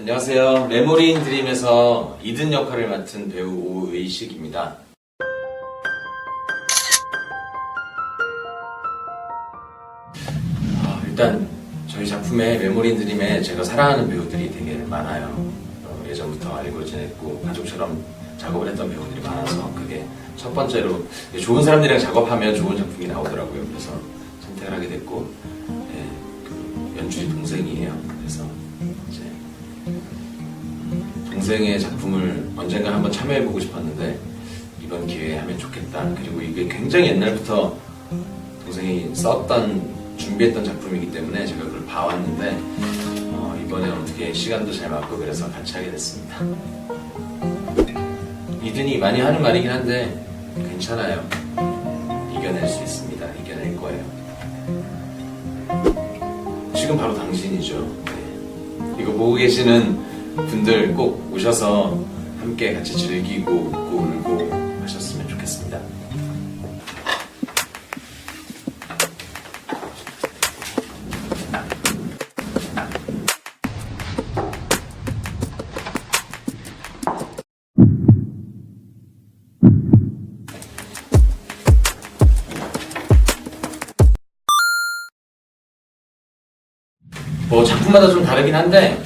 안녕하세요. 메모리인 드림에서 이든 역할을 맡은 배우 오의식입니다. 아, 일단 저희 작품에 메모리인 드림에 제가 사랑하는 배우들이 되게 많아요. 어, 예전부터 알고 지냈고 가족처럼 작업을 했던 배우들이 많아서 그게 첫 번째로 좋은 사람들이랑 작업하면 좋은 작품이 나오더라고요. 그래서 선택을 하게 됐고 예, 그 연출이 동생이에요. 그래서 이제 동생의 작품을 언젠가 한번 참여해보고 싶었는데 이번 기회에 하면 좋겠다. 그리고 이게 굉장히 옛날부터 동생이 썼던 준비했던 작품이기 때문에 제가 그걸 봐왔는데 어, 이번에 어떻게 시간도 잘 맞고 그래서 같이 하게 됐습니다. 이든이 많이 하는 말이긴 한데 괜찮아요. 이겨낼 수 있습니다. 이겨낼 거예요. 지금 바로 당신이죠. 네. 이거 보고 계시는 분들 꼭 오셔서 함께 같이 즐기고 웃고 울고 뭐 작품마다 좀 다르긴 한데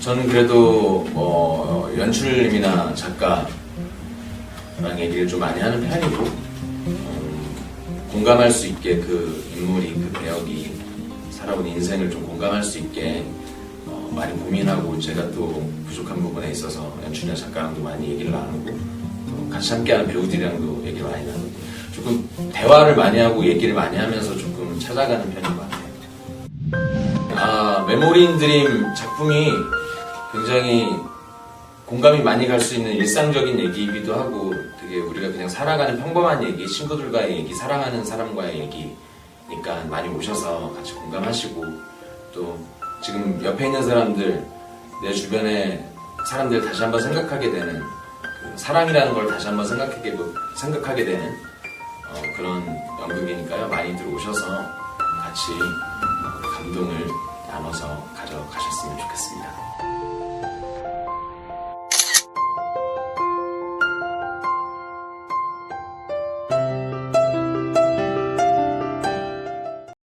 저는 그래도 뭐 연출님이나 작가랑 얘기를 좀 많이 하는 편이고 음, 공감할 수 있게 그 인물이 그 배역이 살아온 인생을 좀 공감할 수 있게 어, 많이 고민하고 제가 또 부족한 부분에 있어서 연출이나 작가랑도 많이 얘기를 나누고 또 같이 함께하는 배우들이랑도 얘기를 많이 나누고 조금 대화를 많이 하고 얘기를 많이 하면서 조금 찾아가는 편인 것 같아요. 아, 메모리 인 드림 작품이 굉장히 공감이 많이 갈 수 있는 일상적인 얘기이기도 하고 되게 우리가 그냥 살아가는 평범한 얘기, 친구들과의 얘기, 사랑하는 사람과의 얘기니까 많이 오셔서 같이 공감하시고 또 지금 옆에 있는 사람들, 내 주변의 사람들 다시 한번 생각하게 되는 그 사랑이라는 걸 다시 한번 생각하게, 생각하게 되는 어, 그런 연극이니까요. 많이들 오셔서 같이 감동을 나눠서 가져가셨으면 좋겠습니다.